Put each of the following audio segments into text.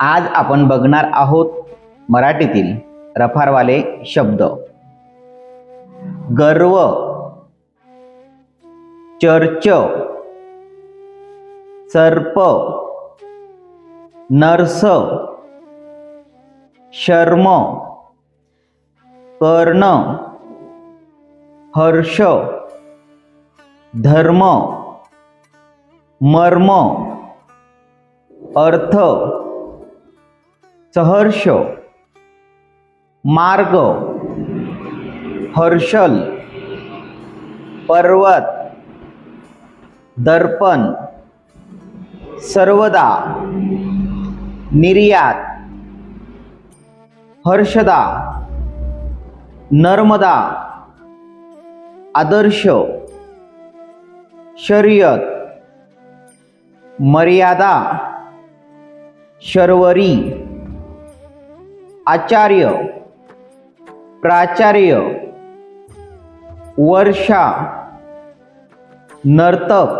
आज आपण बघणार आहोत मराठीतील रफारवाले शब्द. गर्व चर्च सर्प नर्स शर्म कर्ण हर्ष धर्म मर्म अर्थ सहर्ष मार्ग हर्षल पर्वत दर्पण सर्वदा निर्यात हर्षदा नर्मदा आदर्श शर्यत मर्यादा शर्वरी आचार्य प्राचार्य वर्षा नर्तक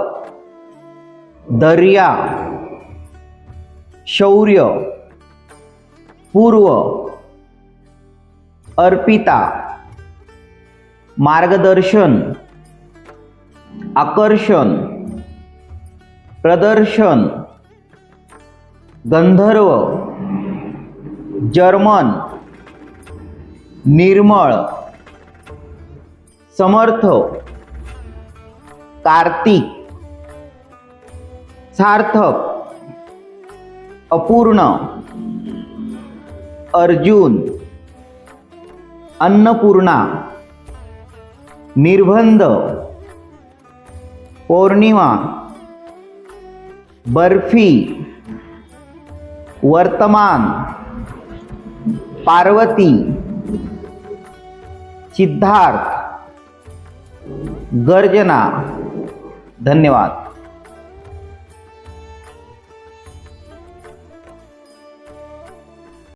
दर्या शौर्य पूर्व अर्पिता मार्गदर्शन आकर्षण प्रदर्शन गंधर्व जर्मन निर्मळ समर्थ कार्तिक सार्थक अपूर्ण अर्जुन अन्नपूर्णा निर्बंध पौर्णिमा बर्फी वर्तमान पार्वती सिद्धार्थ गर्जना. धन्यवाद.